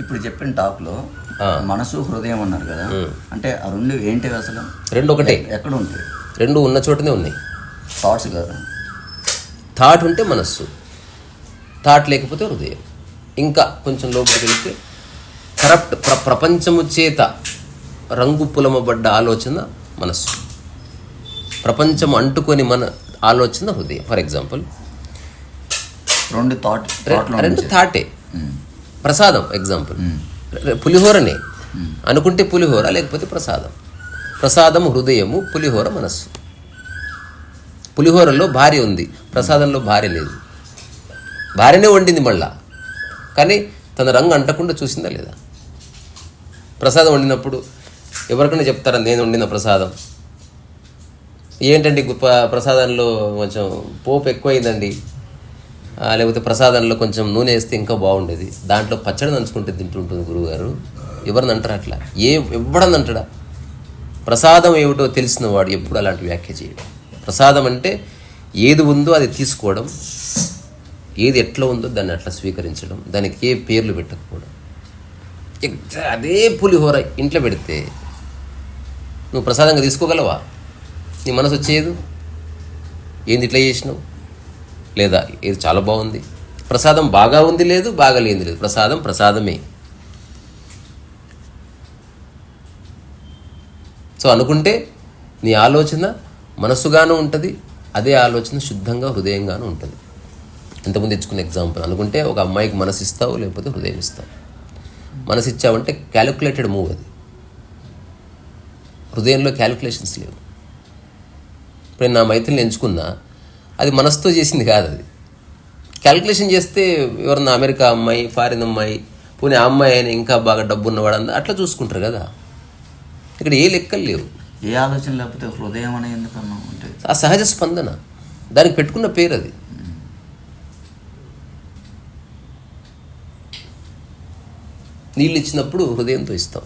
ఇప్పుడు చెప్పిన టాక్లో ఆ. మనసు హృదయం అన్నారు కదా. అంటే ఆ రెండు ఏంటివి అసలు? రెండు ఒకటే. ఎక్కడ ఉంటాయి? రెండు ఉన్న చోటనే ఉన్నాయి. థాట్స్ కదా. థాట్ ఉంటే మనస్సు. థాట్ లేకపోతే హృదయం. ఇంకా కొంచెం లోపలికి వెళ్తే కరప్ట్ ప్ర ప్రపంచము చేత రంగు పులమబడ్డ ఆలోచన మనస్సు. ప్రపంచం అంటుకొని మన ఆలోచన హృదయం. ఫర్ ఎగ్జాంపుల్ రెండు థాట్ రెండు థాటే ప్రసాదం ఎగ్జాంపుల్ పులిహోరనే. అనుకుంటే పులిహోర లేకపోతే ప్రసాదం. ప్రసాదం హృదయము పులిహోర మనస్సు. పులిహోరలో భార్య ఉంది ప్రసాదంలో భార్య లేదు. భార్యనే వండింది మళ్ళా. కానీ తన రంగు అంటకుండా చూసిందా లేదా? ప్రసాదం వండినప్పుడు ఎవరికైనా చెప్తారా నేను వండిన ప్రసాదం? ఏంటండి గొప్ప ప్రసాదంలో కొంచెం పోపు ఎక్కువైందండి. లేకపోతే ప్రసాదంలో కొంచెం నూనె వేస్తే ఇంకా బాగుండేది. దాంట్లో పచ్చడి నంచుకుంటే తింటుంటుంది గురువుగారు. ఎవరిని అంటారు అట్లా? ఏ ఎవడని అంటాడా? ప్రసాదం ఏమిటో తెలిసిన వాడు ఎప్పుడు అలాంటి వ్యాఖ్య చేయడు. ప్రసాదం అంటే ఏది ఉందో అది తీసుకోవడం ఏది ఎట్లా ఉందో దాన్ని అట్లా స్వీకరించడం దానికి ఏ పేర్లు పెట్టకపోవడం. అదే పులిహోర ఇంట్లో పెడితే నువ్వు ప్రసాదంగా తీసుకోగలవా? నీ మనసు వచ్చేది ఏంది ఇట్లా చేసినావు? లేదా ఇది చాలా బాగుంది. ప్రసాదం బాగా ఉంది లేదు బాగా లేనిది లేదు. ప్రసాదం ప్రసాదమే. సో అనుకుంటే నీ ఆలోచన మనస్సుగాను ఉంటుంది అదే ఆలోచన శుద్ధంగా హృదయంగాను ఉంటుంది. ఇంతకుముందు ఇచ్చుకున్న ఎగ్జాంపుల్. అనుకుంటే ఒక అమ్మాయికి మనసు ఇస్తావు లేకపోతే హృదయం ఇస్తావు మనసు ఇచ్చావంటే క్యాలిక్యులేటెడ్ మూవ్ అది. హృదయంలో క్యాలిక్యులేషన్స్ లేవు. నేను నా మైత్రిని ఎంచుకున్నా అది మనసుతో చేసింది కాదు అది. క్యాలిక్యులేషన్ చేస్తే ఎవరన్నా అమెరికా అమ్మాయి ఫారిన్ అమ్మాయి పోనీ ఆ అమ్మాయి అయినా ఇంకా బాగా డబ్బు ఉన్నవాడు అంద- అట్లా చూసుకుంటారు కదా. ఇక్కడ ఏ లెక్కలు లేవు. ఏ ఆలోచన లేకపోతే హృదయం అనేది ఎందుకన్నా అంటే? ఆ సహజ స్పందన. దానికి పెట్టుకున్న పేరు అది. నీళ్ళు ఇచ్చినప్పుడు హృదయంతో ఇస్తాం.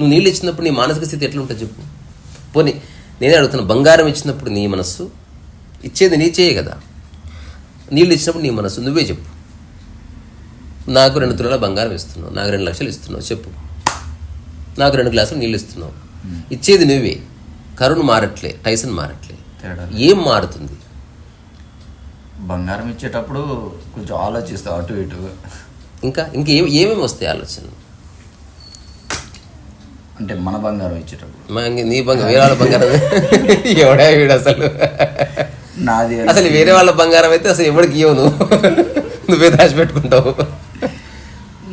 నువ్వు నీళ్ళు ఇచ్చినప్పుడు నీ మానసిక స్థితి ఎట్లా ఉంటుంది చెప్పు. పోనీ నేనే అడుగుతున్నా బంగారం ఇచ్చినప్పుడు నీ మనస్సు? ఇచ్చేది నీ చేయ కదా. నీళ్ళు ఇచ్చినప్పుడు నీ మనస్సు నువ్వే చెప్పు. నాకు రెండు తులాల బంగారం ఇస్తున్నావు నాకు రెండు లక్షలు ఇస్తున్నావు చెప్పు. నాకు రెండు గ్లాసులు నీళ్ళు ఇస్తున్నావు. ఇచ్చేది నువ్వే. కరుణ్ మారట్లే టైసన్ మారట్లే. ఏం మారుతుంది? బంగారం ఇచ్చేటప్పుడు కొంచెం ఆలోచిస్తావు అటు ఇటు. ఇంకా ఇంకా ఏమేమి వస్తాయి ఆలోచనలు? అంటే మన బంగారం ఇచ్చేటప్పుడు. నీ బంగారం వేరే వాళ్ళ బంగారం ఎవడా వీడు అసలు? నాది అసలు వేరే వాళ్ళ బంగారం అయితే అసలు ఎవరికి ఇవ్వవు నువ్వు? నువ్వే దాచిపెట్టుకుంటావు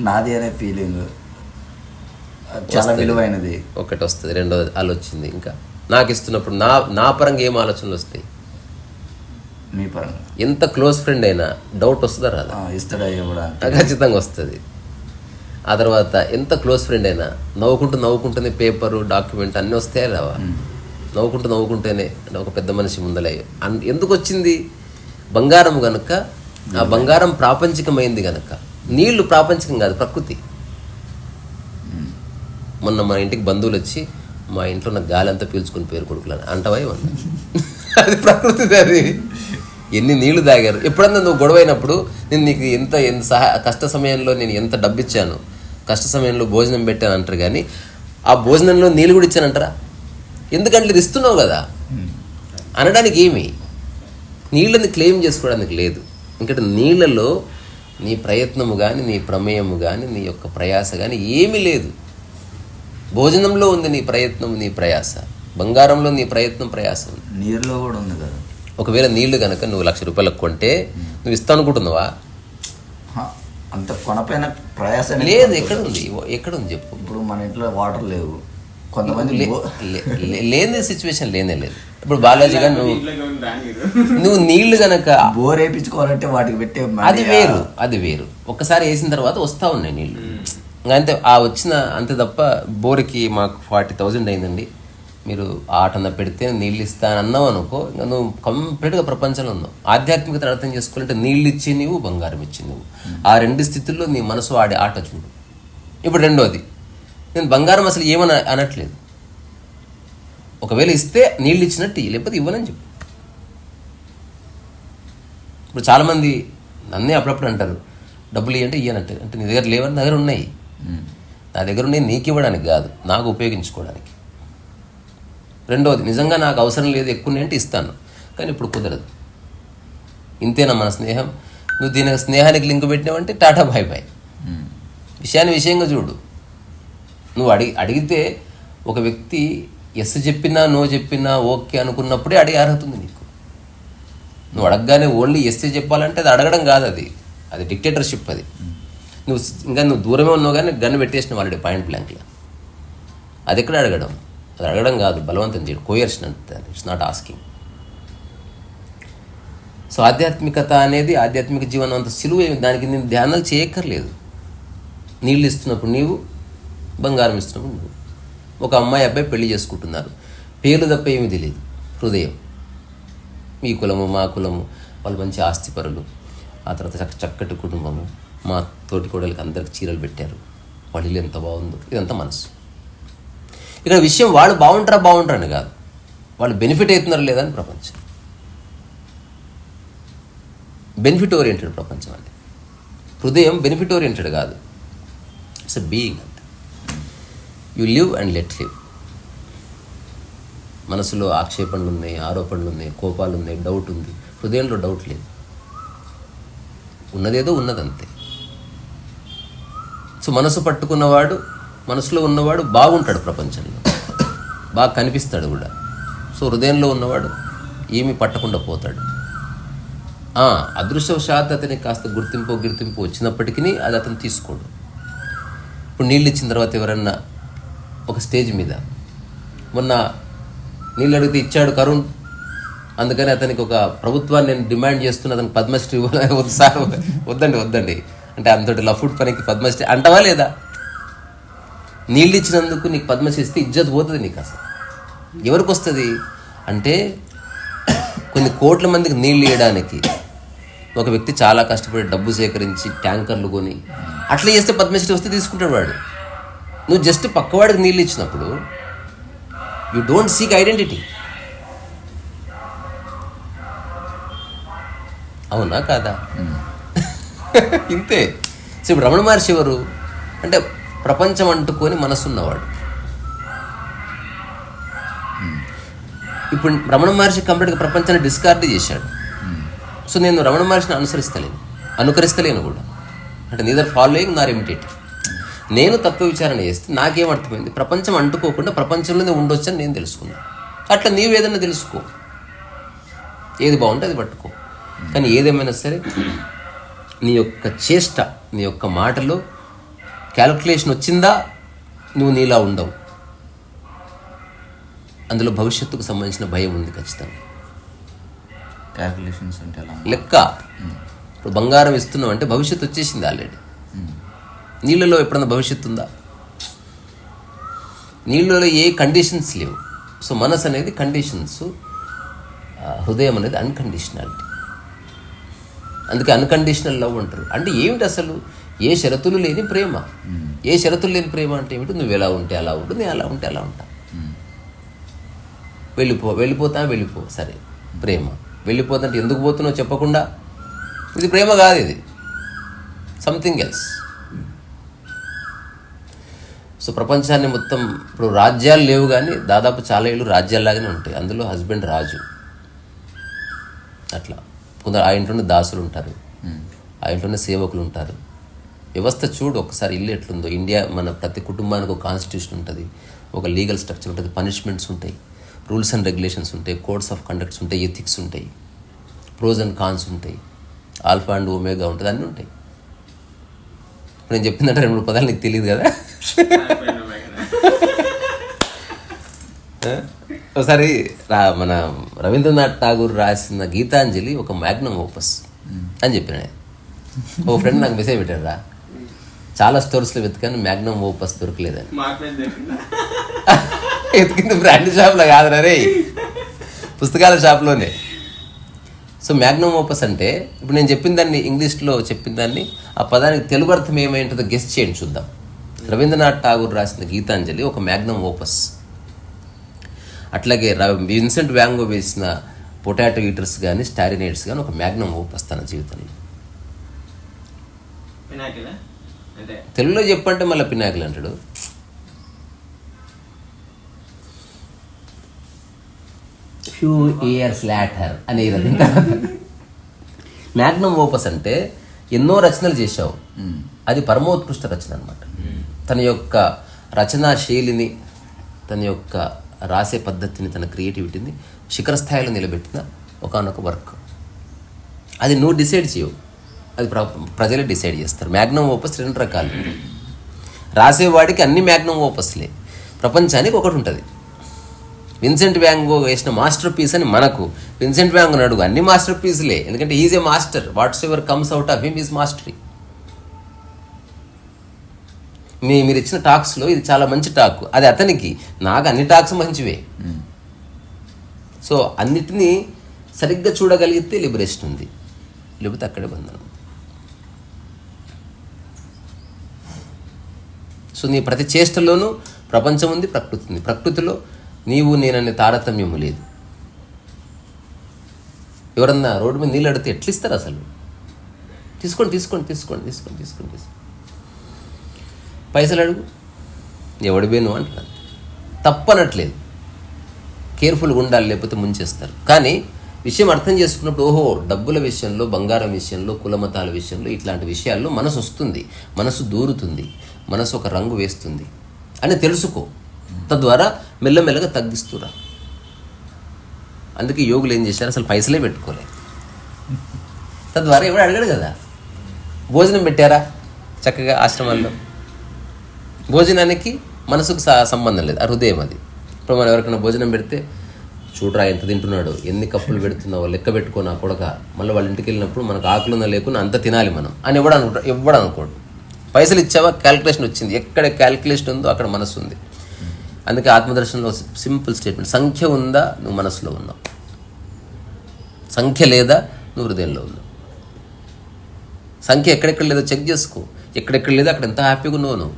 నాది అనే ఫీలింగ్ చాలా విలువైనది. ఒకటి వస్తుంది రెండోది ఆలోచింది ఇంకా. నాకు ఇస్తున్నప్పుడు నా నా పరంగా ఏం ఆలోచనలు వస్తాయి? మీ పరంగా. ఎంత క్లోజ్ ఫ్రెండ్ అయినా డౌట్ వస్తుందా రాదా? ఇస్తాడా ఖచ్చితంగా వస్తుంది. ఆ తర్వాత ఎంత క్లోజ్ ఫ్రెండ్ అయినా నవ్వుకుంటూ నవ్వుకుంటూనే పేపరు డాక్యుమెంట్ అన్నీ వస్తాయా రావా? నవ్వుకుంటూ నవ్వుకుంటేనే ఒక పెద్ద మనిషి ముందలే ఎందుకు వచ్చింది? బంగారం గనుక ఆ బంగారం. ప్రాపంచికమైంది గనక. నీళ్ళు ప్రాపంచికం కాదు ప్రకృతి. మొన్న మా ఇంటికి బంధువులు వచ్చి మా ఇంట్లో ఉన్న గాలి అంతా పీల్చుకుని పేరు కొడుకులని అంటవా ఏమన్నా? అది ప్రకృతిది అది. ఎన్ని నీళ్ళు తాగారు? ఎప్పుడన్నా నువ్వు గొడవ అయినప్పుడు నేను నీకు ఎంత ఎంత సహా కష్ట సమయంలో నేను ఎంత డబ్బు ఇచ్చాను కష్ట సమయంలో భోజనం పెట్టాను అంటారు కానీ ఆ భోజనంలో నీళ్ళు కూడా ఇచ్చానంటారా? ఎందుకంటే ఇది ఇస్తున్నావు కదా. అనడానికి ఏమి? నీళ్ళని క్లెయిమ్ చేసుకోవడానికి లేదు. ఇంకటి నీళ్ళలో నీ ప్రయత్నము కానీ నీ ప్రమేయము కానీ నీ యొక్క ప్రయాస కానీ ఏమీ లేదు. భోజనంలో ఉంది నీ ప్రయత్నం నీ ప్రయాస. బంగారంలో నీ ప్రయత్నం ప్రయాస ఉంది. నీరులో కూడా ఉంది కదా. ఒకవేళ నీళ్ళు కనుక నువ్వు లక్ష రూపాయలకు కొంటే నువ్వు ఇస్తాను అనుకుంటున్నావా అంత కొనపైన ప్రయాసం లేదు ఎక్కడ ఉంది? ఎక్కడ ఉంది చెప్పు? ఇప్పుడు మన ఇంట్లో వాటర్ లేవు. కొంతమంది లేని సిచ్యువేషన్ లేనే లేదు. ఇప్పుడు బాలాజీగా నువ్వు నువ్వు నీళ్ళు గనక బోర్ వేయించుకోవాలంటే వాటికి పెట్టే అది వేరు అది వేరు. ఒక్కసారి వేసిన తర్వాత వస్తా ఉన్నాయి నీళ్ళు. ఇంకా అంతే ఆ వచ్చిన అంతే తప్ప బోర్కి మాకు ఫార్టీ థౌజండ్ అయిందండి. మీరు ఆటన పెడితే నీళ్ళు ఇస్తాను అన్నావు అనుకో ఇంకా నువ్వు కంప్లీట్గా ప్రపంచంలో ఉన్నావు. ఆధ్యాత్మికత అర్థం చేసుకోవాలంటే నీళ్ళు ఇచ్చి నువ్వు బంగారం ఇచ్చి నువ్వు ఆ రెండు స్థితుల్లో నీ మనసు ఆడే ఆట చూడు. ఇప్పుడు రెండోది. నేను బంగారం అసలు ఏమని అనట్లేదు. ఒకవేళ ఇస్తే నీళ్ళు ఇచ్చినట్టు లేకపోతే ఇవ్వనని చెప్పు. ఇప్పుడు చాలామంది నన్నే అప్పుడప్పుడు అంటారు డబ్బులు ఇవ్వంటే ఇయ్యనంటే అంటే నీ దగ్గర లేవని నా దగ్గర ఉన్నాయి. నా దగ్గర ఉన్నాయి నీకు ఇవ్వడానికి కాదు నాకు ఉపయోగించుకోవడానికి. రెండవది నిజంగా నాకు అవసరం లేదు ఎక్కువ అంటే ఇస్తాను. కానీ ఇప్పుడు కుదరదు. ఇంతేనా మన స్నేహం? నువ్వు దీని స్నేహానికి లింక్ పెట్టినావంటే టాటా బాయ్ బాయ్. విషయాన్ని విషయంగా చూడు. నువ్వు అడిగి అడిగితే ఒక వ్యక్తి ఎస్ చెప్పినా నో చెప్పినా ఓకే అనుకున్నప్పుడే అడిగే అర్హత ఉంది నీకు. నువ్వు అడగగానే ఓన్లీ ఎస్ చెప్పాలంటే అది అడగడం కాదు అది. అది డిక్టేటర్షిప్ అది. నువ్వు స్- ఇంకా నువ్వు దూరమే ఉన్నావు కానీ గన్ను పెట్టేసిన వాళ్ళడి పాయింట్ బ్లాంక్లో అది ఎక్కడ అడగడం? అది అడగడం కాదు బలవంతం చేయడం కోయర్షన్ అంటే ఇట్స్ నాట్ ఆస్కింగ్ సో ఆధ్యాత్మికత అనేది ఆధ్యాత్మిక జీవనం అంత సులువు ఏమి- దానికి నేను ధ్యానాలు చేయక్కర్లేదు. నీళ్ళు ఇస్తున్నప్పుడు నీవు బంగారం ఇస్తున్నప్పుడు నువ్వు. ఒక అమ్మాయి అబ్బాయి పెళ్ళి చేసుకుంటున్నారు. పేర్లు తప్ప ఏమీ తెలియదు. హృదయం. మీ కులము మా కులము వాళ్ళు మంచి ఆస్తిపరులు. ఆ తర్వాత చక్క చక్కటి కుటుంబము. మా తోటి కోడలికి అందరికి చీరలు పెట్టారు. వాళ్ళు ఎంత బాగుందో ఇదంతా మనసు. ఇక్కడ విషయం వాళ్ళు బాగుంటారా బాగుంటారని కాదు. వాళ్ళు బెనిఫిట్ అవుతున్నారు లేదా అని ప్రపంచం. బెనిఫిట్ ఓరియంటెడ్ ప్రపంచం అది. హృదయం బెనిఫిట్ ఓరియంటెడ్ కాదు. ఇట్స్ ఎ బీయింగ్ అంతే. You live and let live మనసులో ఆక్షేపణలు ఉన్నాయి ఆరోపణలు ఉన్నాయి కోపాలు ఉన్నాయి డౌట్ ఉంది. హృదయంలో డౌట్ లేదు. ఉన్నదేదో ఉన్నదంతే. సో మనసు పట్టుకున్నవాడు మనసులో ఉన్నవాడు బాగుంటాడు ప్రపంచంలో. బాగా కనిపిస్తాడు కూడా. సో హృదయంలో ఉన్నవాడు ఏమీ పట్టకుండా పోతాడు. ఆ, అదృష్టవశాత్ అతనికి కాస్త గుర్తింపు గుర్తింపు వచ్చినప్పటికీ అది అతను తీసుకోడు. ఇప్పుడు నీళ్ళు ఇచ్చిన తర్వాత ఎవరన్నా ఒక స్టేజ్ మీద మొన్న నీళ్ళు అడిగితే ఇచ్చాడు కరుణ్ అందుకని అతనికి ఒక ప్రభుత్వాన్ని నేను డిమాండ్ చేస్తున్న అతనికి పద్మశ్రీ ఇవ్వాలి. వద్దు సార్ వద్దండి వద్దండి. అంటే అంతటి లఫుడ్ పనికి పద్మశ్రీ అంటవా లేదా? నీళ్ళు ఇచ్చినందుకు నీకు పద్మశ్రీ ఇస్తే ఇజ్జత్ పోతుంది నీకు అసలు. ఎవరికి వస్తుంది అంటే కొన్ని కోట్ల మందికి నీళ్ళు ఇవ్వడానికి ఒక వ్యక్తి చాలా కష్టపడి డబ్బు సేకరించి ట్యాంకర్లు కొని అట్లా చేస్తే పద్మశ్రీ వస్తే తీసుకుంటాడు వాడు. నువ్వు జస్ట్ పక్కవాడికి నీళ్ళు ఇచ్చినప్పుడు యూ డోంట్ సీక్ ఐడెంటిటీ అవునా కాదా? ఇంతే. సో ఇప్పుడు రమణ మహర్షి ఎవరు? అంటే ప్రపంచం అంటుకొని మనసున్నవాడు. ఇప్పుడు రమణ మహర్షి కంప్లీట్గా ప్రపంచాన్ని డిస్కార్డ్ చేశాడు. సో నేను రమణ మహర్షిని అనుసరిస్తలేను. అనుకరిస్తలేను కూడా. అంటే నీదర్ ఫాలోయింగ్ నార్ ఇమిటేటింగ్ నేను తత్వ విచారణ చేస్తే నాకేం అర్థమైంది? ప్రపంచం అంటుకోకుండా ప్రపంచంలోనే ఉండొచ్చని నేను తెలుసుకున్నాను అట్లా నీవు ఏదైనా తెలుసుకో. ఏది బాగుంటే అది పట్టుకో. కానీ ఏదేమైనా సరే నీ యొక్క చేష్ట నీ యొక్క మాటలో క్యాలిక్యులేషన్ వచ్చిందా? నువ్వు నీలా ఉండవు. అందులో భవిష్యత్తుకు సంబంధించిన భయం ఉంది ఖచ్చితంగా. క్యాల్కులేషన్స్ అంటే లెక్క. ఇప్పుడు బంగారం ఇస్తున్నావు అంటే భవిష్యత్తు వచ్చేసింది ఆల్రెడీ. నీళ్ళలో ఎప్పుడన్నా భవిష్యత్తు ఉందా? నీళ్ళలో ఏ కండిషన్స్ లేవు. సో మనసు అనేది కండిషన్స్ హృదయం అనేది అన్కండిషనాలిటీ అందుకే అన్కండిషనల్ లవ్ అంటారు. అంటే ఏమిటి అసలు? ఏ షరతులు లేని ప్రేమ. ఏ షరతులు లేని ప్రేమ అంటే ఏమిటి? నువ్వు ఎలా ఉంటే అలా ఉండు నేను అలా ఉంటే అలా ఉంటా. వెళ్ళిపో వెళ్ళిపోతా వెళ్ళిపో. సరే ప్రేమ. వెళ్ళిపోతుంటే ఎందుకు పోతున్నావు చెప్పకుండా? ఇది ప్రేమ కాదు ఇది. సంథింగ్ ఎల్స్ సో ప్రపంచాన్ని మొత్తం ఇప్పుడు రాజ్యాలు లేవు కానీ దాదాపు చాలా ఏళ్ళు రాజ్యాల్లాగానే ఉంటాయి. అందులో హస్బెండ్ రాజు. అట్లా. కొందరు ఆ ఇంట్లోనే దాసులు ఉంటారు. ఆ ఇంట్లోనే సేవకులు ఉంటారు. వ్యవస్థ చూడు ఒకసారి ఇల్లు ఎట్లుందో. ఇండియా మన ప్రతి కుటుంబానికి ఒక కాన్స్టిట్యూషన్ ఉంటుంది. ఒక లీగల్ స్ట్రక్చర్ ఉంటుంది. పనిష్మెంట్స్ ఉంటాయి. రూల్స్ అండ్ రెగ్యులేషన్స్ ఉంటాయి. కోడ్స్ ఆఫ్ కండక్ట్స్ ఉంటాయి. ఎథిక్స్ ఉంటాయి. ప్రోజ్ అండ్ కాన్స్ ఉంటాయి. ఆల్ఫా అండ్ ఒమేగా ఉంటుంది. అన్నీ ఉంటాయి. ఇప్పుడు నేను చెప్పిందంటే రెండు మూడు పదాలు నీకు తెలియదు కదా? ఒకసారి రా మన రవీంద్రనాథ్ ఠాగూర్ రాసిన గీతాంజలి ఒక మ్యాగ్నమ్ ఓపస్ అని చెప్పిన ఓ ఫ్రెండ్ నాకు మెసేజ్ పెట్టాడు రా. చాలా స్టోర్స్లో వెతికాను మ్యాగ్నమ్ ఓపస్ దొరకలేదని. ఎతికింది బ్రాండ్ షాప్లో కాదురా రే పుస్తకాల షాప్లోనే. సో మ్యాగ్నమ్ ఓపస్ అంటే ఇప్పుడు నేను చెప్పిన దాన్ని ఇంగ్లీష్లో చెప్పిన దాన్ని ఆ పదానికి తెలుగు అర్థం ఏమైంటుందో గెస్ట్ చేయండి చూద్దాం. రవీంద్రనాథ్ ఠాగూర్ రాసిన గీతాంజలి ఒక మ్యాగ్నమ్ ఓపస్ అట్లాగే విన్సెంట్ వ్యాంగో వేసిన పొటాటో ఈటర్స్ కానీ స్టారినైట్స్ కానీ ఒక మ్యాగ్నమ్ ఓపస్ తన జీవితంలో. తెలుగులో చెప్పంటే మళ్ళీ పినాకిల్ అంటాడు. ఫ్యూ ఇయర్స్ లాటర్ అనే విధంగా మ్యాగ్నమ్ ఓపస్ అంటే ఎన్నో రచనలు చేశావు. అది పరమోత్కృష్ట రచన అనమాట తన యొక్క రచనా శైలిని తన యొక్క రాసే పద్ధతిని తన క్రియేటివిటీని శిఖర స్థాయిలో నిలబెట్టిన ఒకనొక వర్క్. అది నువ్వు డిసైడ్ చేయవు. అది ప్ర ప్రజలే డిసైడ్ చేస్తారు. మ్యాగ్నమ్ ఓపస్ రెండు రకాలు. రాసేవాడికి అన్ని మ్యాగ్నమ్ ఓపస్లే. ప్రపంచానికి ఒకటి ఉంటుంది. విన్సెంట్ వ్యాంగో వేసిన మాస్టర్ పీస్ అని మనకు. విన్సెంట్ వ్యాంగో అడుగు అన్ని మాస్టర్ పీస్లే. ఎందుకంటే is a master whatsoever comes out of him is mastery మీ మీరు ఇచ్చిన టాక్స్లో ఇది చాలా మంచి టాక్. అది అతనికి. నాకు అన్ని టాక్స్ మంచివే. సో అన్నిటినీ సరిగ్గా చూడగలిగితే లిబరేషన్ ఉంది. లేకపోతే అక్కడే బంధనం. సో నీ ప్రతి చేష్టలోనూ ప్రపంచం ఉంది ప్రకృతి ఉంది. ప్రకృతిలో నీవు నేననే తారతమ్యము లేదు. ఎవరన్నా రోడ్డు మీద నీళ్ళు అడిగితే ఎట్లా ఇస్తారు అసలు? తీసుకోండి తీసుకోండి తీసుకోండి తీసుకోండి తీసుకోండి తీసుకోండి. పైసలు అడుగు. ఎవడి అంటున్నాను. తప్పనట్లేదు. కేర్ఫుల్గా ఉండాలి లేకపోతే ముంచేస్తారు. కానీ విషయం అర్థం చేసుకున్నప్పుడు ఓహో డబ్బుల విషయంలో బంగారం విషయంలో కులమతాల విషయంలో ఇట్లాంటి విషయాల్లో మనసు వస్తుంది మనసు దూరుతుంది. మనసు ఒక రంగు వేస్తుంది అని తెలుసుకో. తద్వారా మెల్లమెల్లగా తగ్గిస్తురా. అందుకే యోగులు ఏం చేశారు? అసలు పైసలే పెట్టుకోలే. తద్వారా ఎవడు అడగడు కదా? భోజనం పెట్టారా చక్కగా ఆశ్రమాల్లో భోజనానికి మనసుకు సంబంధం లేదు. ఆ హృదయం అది. ఇప్పుడు మనం ఎవరికైనా భోజనం పెడితే చూడరా ఎంత తింటున్నాడు ఎన్ని కప్పులు పెడుతున్నావో లెక్క పెట్టుకో నా కొడక. మళ్ళీ వాళ్ళ ఇంటికి వెళ్ళినప్పుడు మనకు ఆకలిందా లేకుండా అంత తినాలి మనం అని ఎవడు అనుకుంటా ఎవడు అనుకోడు. పైసలు ఇచ్చావా? క్యాల్కులేషన్ వచ్చింది. ఎక్కడ క్యాల్కులేషన్ ఉందో అక్కడ మనసు ఉంది. అందుకే ఆత్మదర్శనంలో సింపుల్ స్టేట్మెంట్ సంఖ్య ఉందా? నువ్వు మనసులో ఉన్నావు. సంఖ్య లేదా? నువ్వు హృదయంలో ఉన్నావు. సంఖ్య ఎక్కడెక్కడ లేదో చెక్ చేసుకో. ఎక్కడెక్కడ లేదో అక్కడ ఎంత హ్యాపీగా ఉన్నావు నువ్వు.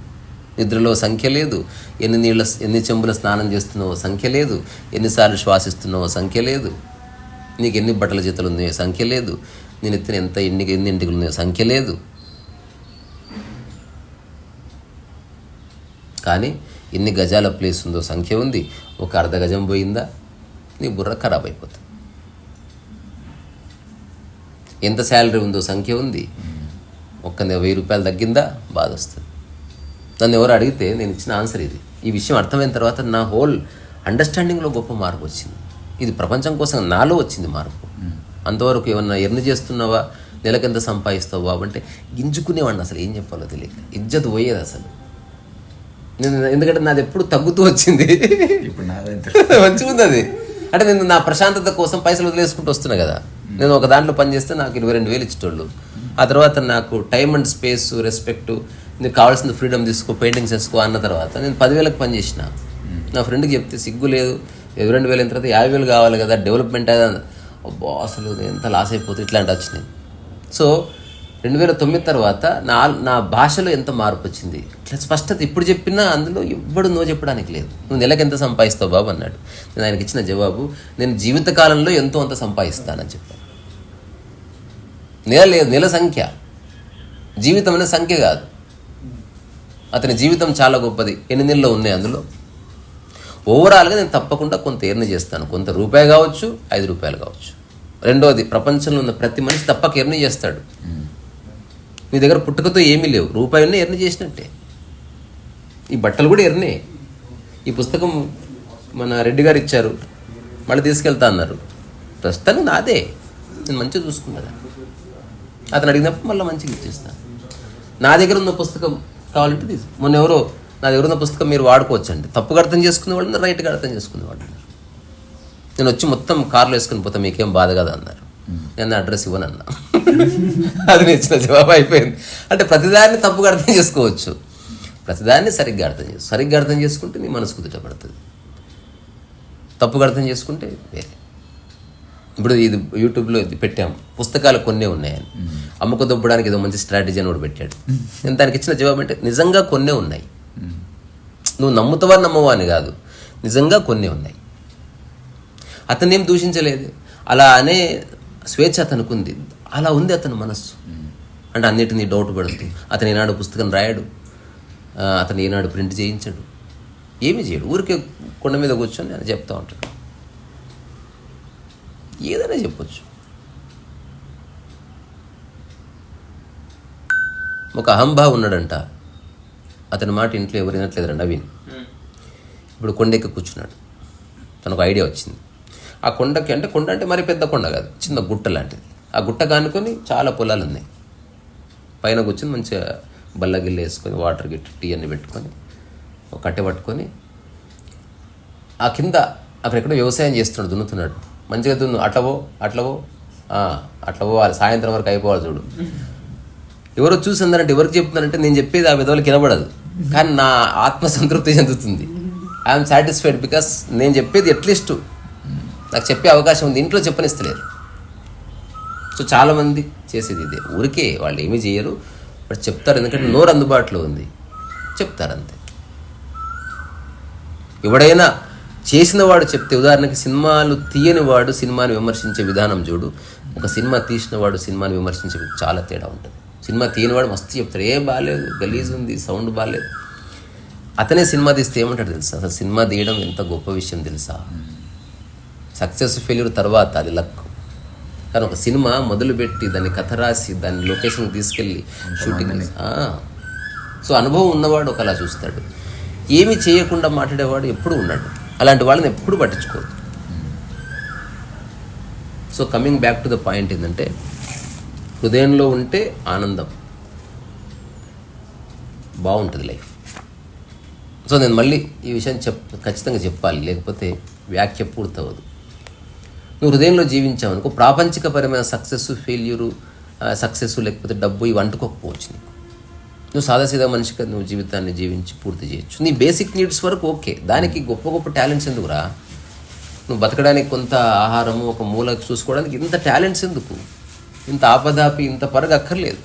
నిద్రలో సంఖ్య లేదు. ఎన్ని నీళ్ళ ఎన్ని చెంబుల స్నానం చేస్తున్నావో సంఖ్య లేదు. ఎన్నిసార్లు శ్వాసిస్తున్నావో సంఖ్య లేదు. నీకు ఎన్ని బట్టల చేతులు ఉన్నాయో సంఖ్య లేదు. నేను ఎత్తిన ఎంత ఎన్ని ఎన్ని ఇంటికి ఉన్నాయో సంఖ్య లేదు. కానీ ఎన్ని గజాల ప్లేస్ ఉందో సంఖ్య ఉంది. ఒక అర్ధ గజం పోయిందా? నీ బుర్ర ఖరాబ్ అయిపోతుంది. ఎంత శాలరీ ఉందో సంఖ్య ఉంది. ఒక్క వెయ్యి రూపాయలు తగ్గిందా? బాధ వస్తుంది. నన్ను ఎవరు అడిగితే నేను ఇచ్చిన ఆన్సర్ ఇది. ఈ విషయం అర్థమైన తర్వాత నా హోల్ అండర్స్టాండింగ్లో గొప్ప మార్పు వచ్చింది. ఇది ప్రపంచం కోసం నాలో వచ్చింది మార్పు. అంతవరకు ఏమన్నా ఎర్న్ చేస్తున్నావా? నెలకెంత సంపాదిస్తావా అంటే గింజుకునేవాడిని అసలు ఏం చెప్పాలో తెలియక. ఇజ్జత్ పోయేది అసలు. నేను ఎందుకంటే నాది ఎప్పుడు తగ్గుతూ వచ్చింది. ఇప్పుడు మంచిగా ఉంది అది. అంటే నేను నా ప్రశాంతత కోసం పైసలు వదిలేసుకుంటూ వస్తున్నా కదా. నేను ఒక దాంట్లో పని చేస్తే నాకు ఇరవై రెండు వేలు ఇచ్చేటోళ్ళు. ఆ తర్వాత నాకు టైం అండ్ స్పేస్ రెస్పెక్ట్ నీకు కావాల్సిన ఫ్రీడమ్ తీసుకో పెయింటింగ్స్ వేసుకో అన్న తర్వాత నేను పదివేలకు పని చేసిన. నా ఫ్రెండ్కి చెప్తే సిగ్గు లేదు. ఇరవై రెండు వేలు అయిన తర్వాత యాభై వేలు కావాలి కదా డెవలప్మెంట్ అదే అబ్బా అసలు ఎంత లాస్ అయిపోతే ఇట్లాంటి వచ్చినాయి. సో రెండు వేల తొమ్మిది తర్వాత నా నా భాషలో ఎంత మార్పు వచ్చింది? ఇట్లా స్పష్టత ఇప్పుడు చెప్పినా అందులో ఎవ్వడు నో చెప్పడానికి లేదు. నువ్వు నెలకు ఎంత సంపాదిస్తావు బాబు అన్నాడు. నేను ఆయనకి ఇచ్చిన జవాబు నేను జీవితకాలంలో ఎంతో అంత సంపాదిస్తానని చెప్పాను. నెల లేదు నెల సంఖ్య. జీవితం అనే సంఖ్య కాదు. అతని జీవితం చాలా గొప్పది. ఎన్ని నెలలు ఉన్నాయి అందులో? ఓవరాల్గా నేను తప్పకుండా కొంత ఎర్న్ చేస్తాను. కొంత రూపాయి కావచ్చు ఐదు రూపాయలు కావచ్చు. రెండోది ప్రపంచంలో ఉన్న ప్రతి మనిషి తప్పక ఎర్న్ చేస్తాడు. నీ దగ్గర పుట్టుకతో ఏమీ లేవు. రూపాయలని ఎర్ని చేసినట్టే. ఈ బట్టలు కూడా ఎర్నే. ఈ పుస్తకం మన రెడ్డి గారు ఇచ్చారు. మళ్ళీ తీసుకెళ్తా అన్నారు. ప్రస్తుతానికి నాదే. నేను మంచిగా చూసుకున్నా అతను అడిగినప్పుడు మళ్ళీ మంచిగా ఇచ్చేస్తాను నా దగ్గర ఉన్న పుస్తకం కావాలంటే తీసు. మొన్న ఎవరో నా దగ్గర ఉన్న పుస్తకం మీరు వాడుకోవచ్చు అండి తప్పుగా అర్థం చేసుకునే వాళ్ళు రైట్గా అర్థం చేసుకునే వాళ్ళు నేను వచ్చి మొత్తం కార్లో వేసుకుని పోతే మీకేం బాధ కదా అన్నారు. నేను అడ్రస్ ఇవ్వను అన్నా అది నేను ఇచ్చిన జవాబు అయిపోయింది. అంటే ప్రతిదాన్ని తప్పుగా అర్థం చేసుకోవచ్చు. ప్రతిదాన్ని సరిగ్గా అర్థం చేసుకో సరిగ్గా అర్థం చేసుకుంటే నీ మనసు కుదుటపడుతుంది. తప్పుగా అర్థం చేసుకుంటే వేరే. ఇప్పుడు ఇది యూట్యూబ్లో ఇది పెట్టాం. పుస్తకాలు కొన్నే ఉన్నాయని. అమ్ముకు దొబ్బడానికి ఏదో మంచి స్ట్రాటజీ అని కూడా పెట్టాడు. నేను దానికి ఇచ్చిన జవాబు అంటే నిజంగా కొన్నే ఉన్నాయి. నువ్వు నమ్ముతావా నమ్మవా అని కాదు. నిజంగా కొన్నే ఉన్నాయి. అతన్ని ఏం దూషించలేదు. అలా అనే స్వేచ్ఛ అతనుకుంది అలా ఉంది అతని మనస్సు. అంటే అన్నిటినీ డౌట్ పడుతూ అతను ఈనాడు పుస్తకం రాయడు. అతను ఈనాడు ప్రింట్ చేయించడు. ఏమీ చేయడు. ఊరికే కొండ మీద కూర్చొని అని చెప్తా ఉంటాడు. ఏదైనా చెప్పొచ్చు. ఒక అహంభావ్ ఉన్నాడంట. అతని మాట ఇంట్లో ఎవరు వినట్లేదురా నవీన్. ఇప్పుడు కొండెక్కి కూర్చున్నాడు. తనకు ఐడియా వచ్చింది. ఆ కొండకి అంటే కొండ అంటే మరి పెద్ద కొండ కాదు చిన్న గుట్ట లాంటిది. ఆ గుట్ట కానుకొని చాలా పొలాలు ఉన్నాయి. పైన కూర్చొని మంచిగా బల్ల గిల్ల వేసుకొని వాటర్ గిట్టి టీ అన్ని పెట్టుకొని ఒక కట్టె పట్టుకొని ఆ కింద అక్కడెక్కడో వ్యవసాయం చేస్తున్నాడు దున్నుతున్నాడు. మంచిగా దున్ను అట్లవో అట్లవో ఆ, అట్లవో సాయంత్రం వరకు అయిపోవాలి చూడు. ఎవరో చూసిందనంటే ఎవరికి చెప్తున్నారంటే నేను చెప్పేది ఆ విధవలకి వినబడదు. కానీ నా ఆత్మ సంతృప్తి చెందుతుంది ఐఎమ్ సాటిస్ఫైడ్ బికాస్ నేను చెప్పేది అట్లీస్ట్ నాకు చెప్పే అవకాశం ఉంది. ఇంట్లో చెప్పనిస్తలేరు. సో చాలామంది చేసేది ఇదే. ఊరికే వాళ్ళు ఏమీ చేయరు. బట్ చెప్తారు. ఎందుకంటే నోరు అందుబాటులో ఉంది. చెప్తారు అంతే ఎవడైనా చేసిన వాడు చెప్తే ఉదాహరణకి సినిమాలు తీయని వాడు సినిమాని విమర్శించే విధానం చూడు. ఒక సినిమా తీసిన వాడు సినిమాని విమర్శించే చాలా తేడా ఉంటుంది. సినిమా తీయని వాడు మస్తు చెప్తాడు. ఏం బాగాలేదు గలీజ్ ఉంది. సౌండ్ బాగాలేదు అతనే సినిమా తీస్తే ఏమంటాడు తెలుసా? అసలు సినిమా తీయడం ఎంత గొప్ప విషయం తెలుసా? సక్సెస్ ఫెయిల్యూర్ తర్వాత అది లక్. కానీ ఒక సినిమా మొదలుపెట్టి దాన్ని కథ రాసి దాన్ని లొకేషన్కి తీసుకెళ్ళి షూటింగ్ సో అనుభవం ఉన్నవాడు ఒకలా చూస్తాడు. ఏమి చేయకుండా మాట్లాడేవాడు ఎప్పుడు ఉన్నాడు అలాంటి వాళ్ళని ఎప్పుడు పట్టించుకోరు. So coming back to the point ఏంటంటే హృదయంలో ఉంటే ఆనందం. బాగుంటుంది లైఫ్. సో నేను మళ్ళీ ఈ విషయం చెప్ ఖచ్చితంగా చెప్పాలి. లేకపోతే వ్యాఖ్య పూర్తవదు నువ్వు హృదయంలో జీవించావు అనుకో ప్రాపంచికపరమైన సక్సెస్ ఫెయిల్యూరు సక్సెస్ లేకపోతే డబ్బు ఇవి అంటుకోకపోవచ్చు నీకు. నువ్వు సాదాసీదా మనిషిగా నువ్వు జీవితాన్ని జీవించి పూర్తి చేయొచ్చు. నీ బేసిక్ నీడ్స్ వరకు ఓకే దానికి గొప్ప గొప్ప టాలెంట్స్ ఎందుకురా? నువ్వు బతకడానికి కొంత ఆహారము ఒక మూల చూసుకోవడానికి ఇంత టాలెంట్స్ ఎందుకు? ఇంత ఆపదాపి ఇంత పరుగు అక్కర్లేదు.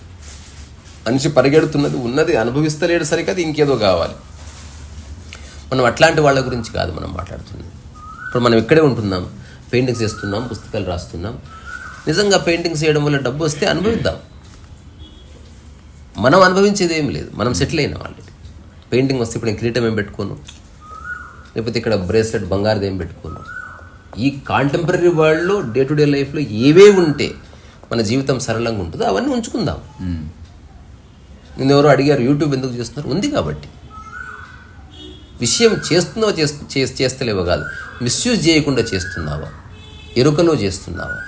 మనిషి పరిగెడుతున్నది ఉన్నది అనుభవిస్తలేడు సరికది ఇంకేదో కావాలి. మనం అట్లాంటి వాళ్ళ గురించి కాదు మనం మాట్లాడుతుంది ఇప్పుడు మనం ఇక్కడే ఉంటున్నాం. పెయింటింగ్స్ వేస్తున్నాం పుస్తకాలు రాస్తున్నాం. నిజంగా పెయింటింగ్స్ చేయడం వల్ల డబ్బు వస్తే అనుభవిద్దాం. మనం అనుభవించేది ఏం లేదు. మనం సెటిల్ అయిన ఆల్రెడీ పెయింటింగ్ వస్తే ఇప్పుడు నేను కిరీటం ఏం పెట్టుకోను? లేకపోతే ఇక్కడ బ్రేస్లెట్ బంగారుది ఏం పెట్టుకోను? ఈ కాంటెంపరీ వరల్డ్లో డే టు డే లైఫ్లో ఏవే ఉంటే మన జీవితం సరళంగా ఉంటుందో అవన్నీ ఉంచుకుందాం. నిన్ను ఎవరో అడిగారు యూట్యూబ్ ఎందుకు చేస్తున్నారు? ఉంది కాబట్టి. విషయం చేస్తున్నావా చేస్తు చేస్తలేవో కాదు. మిస్యూజ్ చేయకుండా చేస్తున్నావా? ఎరుకలో చేస్తున్నావా?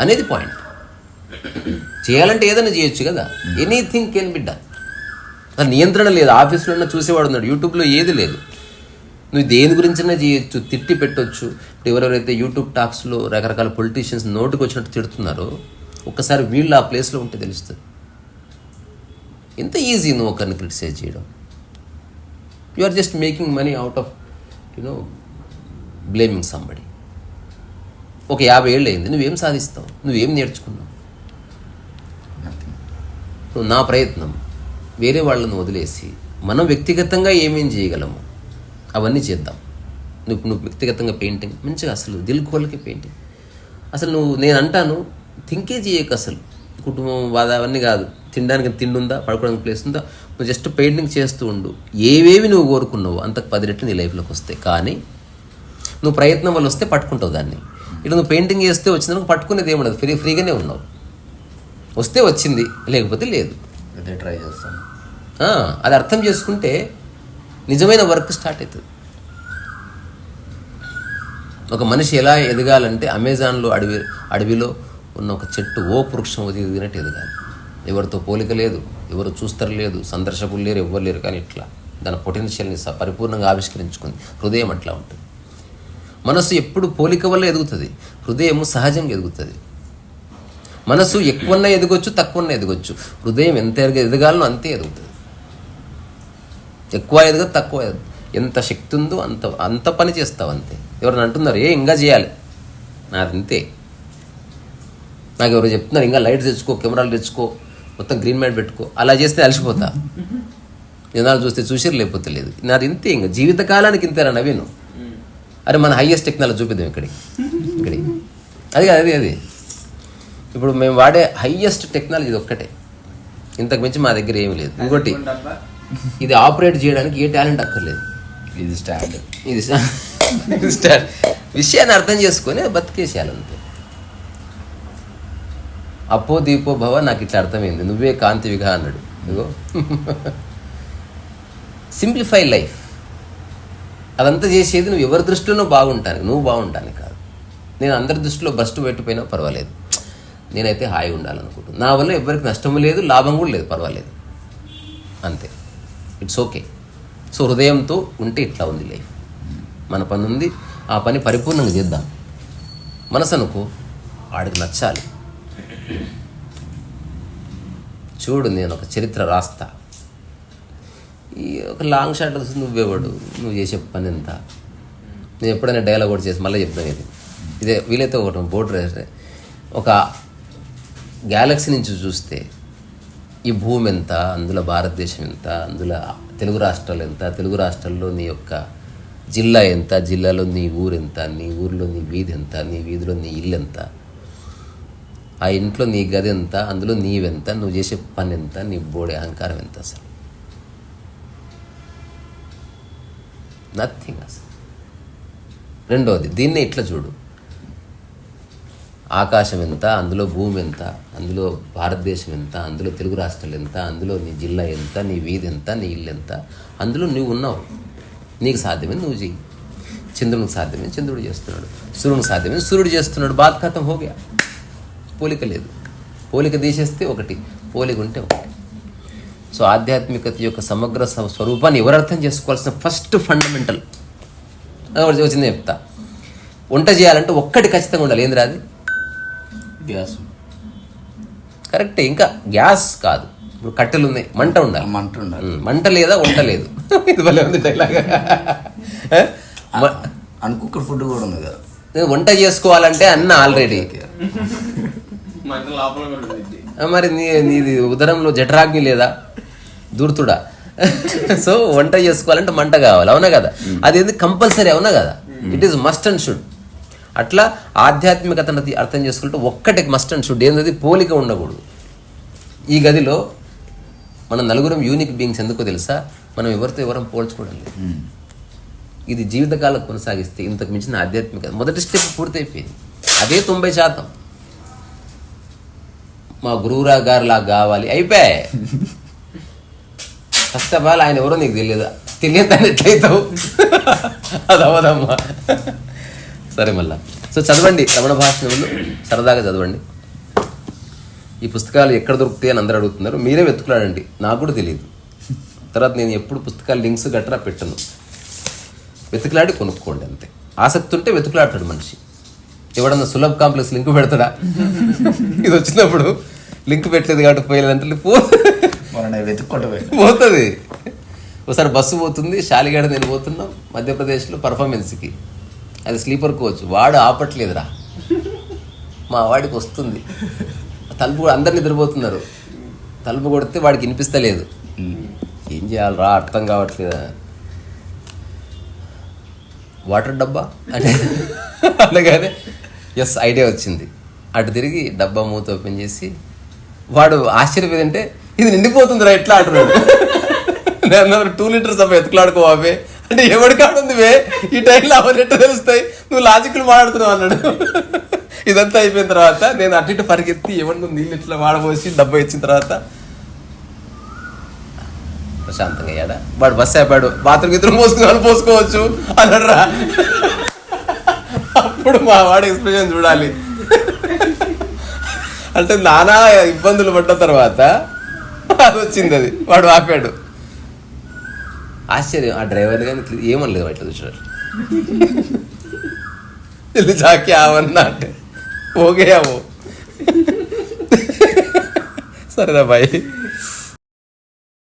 అనేది పాయింట్. చేయాలంటే ఏదైనా చేయొచ్చు కదా. Anything can be done. నియంత్రణ లేదు. ఆఫీస్లో ఉన్న చూసేవాడు ఉన్నాడు. యూట్యూబ్లో ఏది లేదు. నువ్వు దేని గురించైనా చేయొచ్చు. తిట్టి పెట్టొచ్చు. ఇప్పుడు ఎవరెవరైతే యూట్యూబ్ టాక్స్లో రకరకాల పొలిటీషియన్స్ నోటుకు వచ్చినట్టు తిడుతున్నారో ఒక్కసారి వీళ్ళు ఆ ప్లేస్లో ఉంటే తెలుస్తుంది. ఎంత ఈజీ నువ్వు ఒకరిని క్రిటిసైజ్ చేయడం? You are just making money out of you know blaming somebody ఒక యాభై ఏళ్ళు అయింది నువ్వేం సాధిస్తావు? నువ్వేం నేర్చుకున్నావు? నా ప్రయత్నం వేరే వాళ్ళను వదిలేసి మనం వ్యక్తిగతంగా ఏమేం చేయగలము? అవన్నీ చేద్దాం. నువ్వు నువ్వు వ్యక్తిగతంగా పెయింటింగ్ మంచిగా అసలు దిల్కోలకి పెయింటింగ్ అసలు నువ్వు నేను అంటాను థింకే చేయకు అసలు. కుటుంబం బాధ అవన్నీ కాదు. తినడానికి తిండి ఉందా పడుకోవడానికి ప్లేస్ ఉందా నువ్వు జస్ట్ పెయింటింగ్ చేస్తూ ఉండు. ఏవేవి నువ్వు కోరుకున్నావు అంతకు పది రెట్లు నీ లైఫ్లోకి వస్తాయి. కానీ నువ్వు ప్రయత్నం వల్ల వస్తే పట్టుకుంటావు దాన్ని. ఇటు నువ్వు పెయింటింగ్ చేస్తే వచ్చిందని పట్టుకునేది ఏముండదు. ఫ్రీ ఫ్రీగానే ఉన్నావు. వస్తే వచ్చింది లేకపోతే లేదు. అదే ట్రై చేస్తాం ఆ, అది అర్థం చేసుకుంటే నిజమైన వర్క్ స్టార్ట్ అవుతుంది ఒక మనిషి ఎలా ఎదగాలంటే అమెజాన్లో అడవి అడవిలో ఉన్న ఒక చెట్టు ఓ వృక్షం ఎదిగినట్టు ఎదగాలి. ఎవరితో పోలిక లేదు ఎవరు చూస్తారు లేదు సందర్శకులు లేరు ఎవ్వరు లేరు కానీ ఇట్లా దాని పొటెన్షియల్ని స- పరిపూర్ణంగా ఆవిష్కరించుకుంది. హృదయం అట్లా ఉంటుంది. మనసు ఎప్పుడు పోలిక వల్ల ఎదుగుతుంది? హృదయం సహజంగా ఎదుగుతుంది. మనసు ఎక్కువన్నా ఎదగొచ్చు తక్కువన్నా ఎదగొచ్చు. హృదయం ఎంత ఎదగాలనో అంతే ఎదుగుతుంది. ఎక్కువ ఎదగదు తక్కువ ఎదగదు ఎంత శక్తి ఉందో అంత అంత పని చేస్తావు అంతే. ఎవరైనా అంటున్నారు ఏ ఇంకా చేయాలి. నాది అంతే నాకు ఎవరు చెప్తున్నారు ఇంకా లైట్ తెచ్చుకో కెమెరాలు తెచ్చుకో. మొత్తం గ్రీన్ మ్యాట్ పెట్టుకో. అలా చేస్తే అలసిపోతా. జనాలు చూస్తే చూసిరు లేకపోతే లేదు. నాది ఇంతే ఇంకా. జీవితకాలానికి ఇంతేరా నవీను. అరే మన హైయెస్ట్ టెక్నాలజీ చూపిద్దాం ఇక్కడికి. ఇక్కడికి. అది కాదు అది అది. ఇప్పుడు మేము వాడే హైయెస్ట్ టెక్నాలజీ ఇది ఒక్కటే. ఇంతకు మించి మా దగ్గర ఏమీ లేదు. ఇంకోటి ఇది ఆపరేట్ చేయడానికి ఏ టాలెంట్ అక్కర్లేదు. ఇది స్టాండ్ ఇది స- ఇది స్టార్ విషయాన్ని అర్థం చేసుకొని బతికేసేయాలి అంతే. అప్పో దీపో భవ నాకు ఇట్లా అర్థమైంది. నువ్వే కాంతివిగా అన్నాడు. ఇదిగో. సింప్లిఫై లైఫ్ అదంతా చేసేది నువ్వు ఎవరి దృష్టిలో బాగుంటాను నువ్వు బాగుంటాను కాదు. నేను అందరి దృష్టిలో బస్ట్ పెట్టిపోయినా పర్వాలేదు. నేనైతే హాయి ఉండాలనుకుంటున్నాను నా వల్ల ఎవరికి నష్టం లేదు లాభం కూడా లేదు పర్వాలేదు. అంతే. ఇట్స్ ఓకే సో హృదయంతో ఉంటే ఇట్లా ఉంది లైఫ్ మన పని ఉంది. ఆ పని పరిపూర్ణంగా చేద్దాం. మనసు అనుకో ఆడికి నచ్చాలి. చూడు నేను ఒక చరిత్ర రాస్తా. ఈ ఒక లాంగ్ షాట్ వస్తుంది నువ్వేవాడు నువ్వు చేసే పని ఎంత? నేను ఎప్పుడైనా డైలాగ్ కూడా చేసి మళ్ళీ చెప్తాను ఇది. ఇదే వీలైతే ఒకటి బోర్డు రాసే ఒక గ్యాలక్సీ నుంచి చూస్తే ఈ భూమి ఎంత అందులో భారతదేశం ఎంత అందులో తెలుగు రాష్ట్రాలు ఎంత తెలుగు రాష్ట్రాల్లో నీ యొక్క జిల్లా ఎంత జిల్లాలో నీ ఊరు ఎంత నీ ఊరిలో నీ వీధి ఎంత నీ వీధిలో నీ ఇల్లు ఎంత? ఆ ఇంట్లో నీ గది ఎంత అందులో నీవెంత నువ్వు చేసే పని ఎంత నీ బోడి అహంకారం ఎంత అసలు? నథింగ్ అసలు. రెండవది దీన్నే ఇట్లా చూడు. ఆకాశం ఎంత అందులో భూమి ఎంత అందులో భారతదేశం ఎంత అందులో తెలుగు రాష్ట్రాలు ఎంత అందులో నీ జిల్లా ఎంత నీ వీధి ఎంత నీ ఇల్లు ఎంత అందులో నువ్వు ఉన్నావు. నీకు సాధ్యమే నువ్వు చెయ్యి. చంద్రునికి సాధ్యమే చంద్రుడు చేస్తున్నాడు. సూర్యునికి సాధ్యమే సూర్యుడు చేస్తున్నాడు. బాధ కథం హోగా. పోలిక లేదు. పోలిక తీసేస్తే ఒకటి పోలిక ఉంటే ఒకటి. సో ఆధ్యాత్మికత యొక్క సమగ్ర స్వ- స్వరూపాన్ని ఎవరు అర్థం చేసుకోవాల్సిన ఫస్ట్ ఫండమెంటల్? వచ్చింది చెప్తా. వంట చేయాలంటే ఒక్కటి ఖచ్చితంగా ఉండాలి. ఏంది రాది గ్యాస్. కరెక్టే. ఇంకా గ్యాస్ కాదు. ఇప్పుడు కట్టెలు ఉన్నాయి. మంట ఉండాలి. మంట ఉండాలి. మంట లేదా వంట లేదు? ఇది భలే ఉంది డైలాగ్ అన్కుక్కడ్ ఫుడ్ కూడా ఉంది కదా. వంట చేసుకోవాలంటే అన్న ఆల్రెడీ మరి నీ నీది ఉదరంలో జఠరాగ్ని లేదా? దూర్తుడా సో వంట చేసుకోవాలంటే మంట కావాలి అవునా కదా? అది ఏంది? కంపల్సరీ అవునా కదా? It is must and should అట్లా ఆధ్యాత్మికతను అర్థం చేసుకుంటే ఒక్కటి మస్ట్ అండ్ షుడ్ ఏంటది పోలిక ఉండకూడదు. ఈ గదిలో మన నలుగురం యూనిక్ బీయింగ్స్ ఎందుకో తెలుసా? మనం ఎవరితో ఎవరం పోల్చుకోవడం లేదు. ఇది జీవితకాలం కొనసాగిస్తే ఇంతకు మించిన ఆధ్యాత్మికత మొదటి స్టెప్ పూర్తయిపోయింది. అదే తొంభై శాతం. మా గురువురా లాగా కావాలి. అయిపోయాయి. ఫస్ట్ ఆఫ్ ఆల్ ఆయన ఎవరో నీకు తెలియదు. తెలియదు అని ఎట్లయితావు అది అవదమ్మా. సరే మళ్ళా. సో చదవండి. రమణ భాషణములు సరదాగా చదవండి. ఈ పుస్తకాలు ఎక్కడ దొరుకుతాయి అని అందరూ అడుగుతున్నారు. మీరే వెతుకులాడండి. నాకు కూడా తెలియదు. తర్వాత నేను ఎప్పుడు పుస్తకాలు లింక్స్ గట్రా పెట్టను. వెతుకులాడి కొనుక్కోండి అంతే. ఆసక్తి ఉంటే వెతుకులాడతాడు మనిషి. ఎవడన్నా సులభ్ కాంప్లెక్స్ లింక్ పెడతాడా? ఇది వచ్చినప్పుడు లింక్ పెట్టలేదు కాబట్టి పోయలేదంటే పోతుంది. ఒకసారి బస్సు పోతుంది శాలిగాడ నేను పోతున్నాం మధ్యప్రదేశ్లో పర్ఫార్మెన్స్కి. అది స్లీపర్ కోచ్ వాడు ఆపట్లేదురా. మా వాడికి వస్తుంది. తలుపు కూడా అందరు నిద్రపోతున్నారు. తలుపు కొడితే వాడికి వినిపిస్తలేదు. ఏం చేయాలరా అర్థం కావట్లేదా? వాటర్ డబ్బా? అంటే అనగానే ఎస్ ఐడియా వచ్చింది. అటు తిరిగి డబ్బా మూత ఓపెన్ చేసి వాడు ఆశ్చర్యపోయిందంటే ఇది నిండిపోతుందిరా ఎట్లా ఆడుతున్నాడు నేను టూ లీటర్స్ అవి ఎత్తుకులాడుకోవే అంటే ఎవడి కాడుంది వే? ఈ టైంలో అవన్నీ ఎట్లా తెలుస్తాయి? నువ్వు లాజిక్లు మాట్లాడుతున్నావు అన్నాడు. ఇదంతా అయిపోయిన తర్వాత నేను అటు ఇటు పరిగెత్తి ఏమన్నా నీళ్ళు ఇట్లా వాడబోసి డబ్బా ఇచ్చిన తర్వాత ప్రశాంతంగా అయ్యాడా? వాడు బస్సు అయిపోయాడు బాత్రూమ్ ఇద్దరు పోసుకుని పోసుకోవచ్చు. అన్నాడు రా ఇప్పుడు మా వాడి ఎక్స్ప్రెషన్ చూడాలి. అంటే నానా ఇబ్బందులు పడ్డ తర్వాత అది వచ్చింది అది. వాడు ఆపాడు. ఆశ్చర్యం. ఆ డ్రైవర్ కానీ ఏమనలేదు వాటి చూసినాడు ఇది జాకి ఆవన్నా అంటే. ఓకే అవో సరేదా బాయ్.